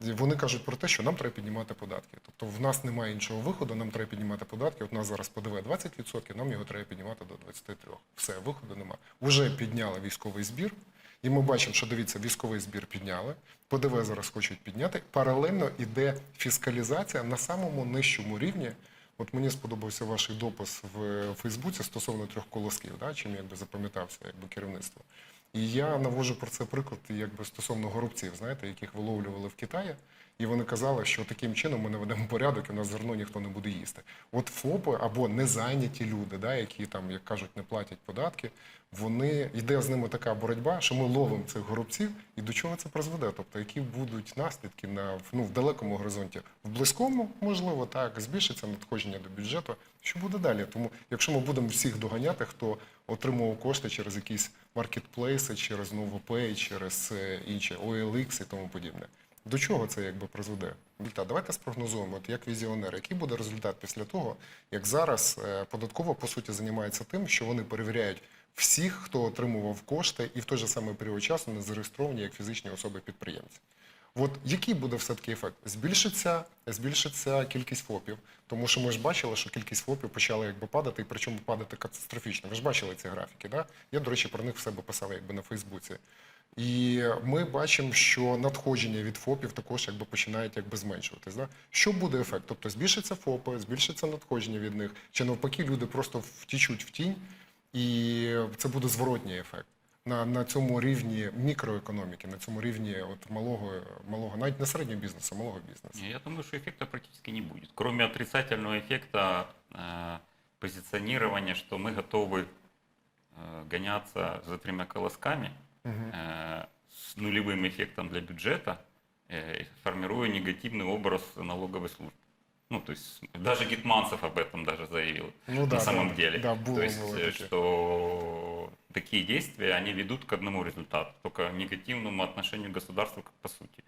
Вони кажуть про те, що нам треба піднімати податки. Тобто в нас немає іншого виходу, нам треба піднімати податки. От у нас зараз ПДВ 20%, нам його треба піднімати до 23%. Все, виходу немає. Уже підняли військовий збір, і ми бачимо, що дивіться, військовий збір підняли, ПДВ зараз хочуть підняти. Паралельно йде фіскалізація на самому нижчому рівні. От мені сподобався ваш допис в Фейсбуці стосовно трьох колосків, да, чим якби запам'ятався якби керівництво. І я навожу про це приклад якби стосовно горобців, знаєте, яких виловлювали в Китаї, і вони казали, що таким чином ми наведемо порядок, і у нас зерно ніхто не буде їсти. От ФОПи або незайняті люди, да, які там, як кажуть, не платять податки, вони йде з ними така боротьба, що ми ловимо цих горобців, і до чого це призведе? Тобто, які будуть наслідки на ну, в далекому горизонті, в близькому, можливо, так збільшиться надходження до бюджету. Що буде далі? Тому, якщо ми будемо всіх доганяти, хто отримував кошти через якісь маркетплейси, через NovoPay, через е, інші OLX і тому подібне. До чого це якби призведе? Вільта, давайте спрогнозуємо, от як візіонер, який буде результат після того, як зараз е, податкова по суті займається тим, що вони перевіряють всіх, хто отримував кошти, і в той же самий період часу не зареєстровані як фізичні особи-підприємці. От який буде все-таки ефект? Збільшиться, збільшиться кількість ФОПів, тому що ми ж бачили, що кількість ФОПів почала якби падати, і причому падати катастрофічно. Ви ж бачили ці графіки, да? Я, до речі, про них в себе писав якби на Фейсбуці. І ми бачимо, що надходження від ФОПів також якби починають якби зменшуватись. Да? Що буде ефект? Тобто збільшиться ФОПи, збільшиться надходження від них, чи навпаки люди просто втічуть в тінь, і це буде зворотній ефект. На, на цьому рівні мікроекономіки, на цьому рівні от малого, малого, навіть не середнього бізнесу, а малого бізнесу. Не, Я думаю, что эффекта практически не будет. Кроме отрицательного эффекта э, позиционирования, что мы готовы э, гоняться за тремя колосками э, с нулевым эффектом для бюджета, э, формируя негативный образ налоговой службы. Ну, то есть даже Гетманцев об этом даже заявил Ну на да, самом да, деле. да, было, то есть, было э, что такие действия, они ведут к одному результату, только негативному отношению государства как по сути.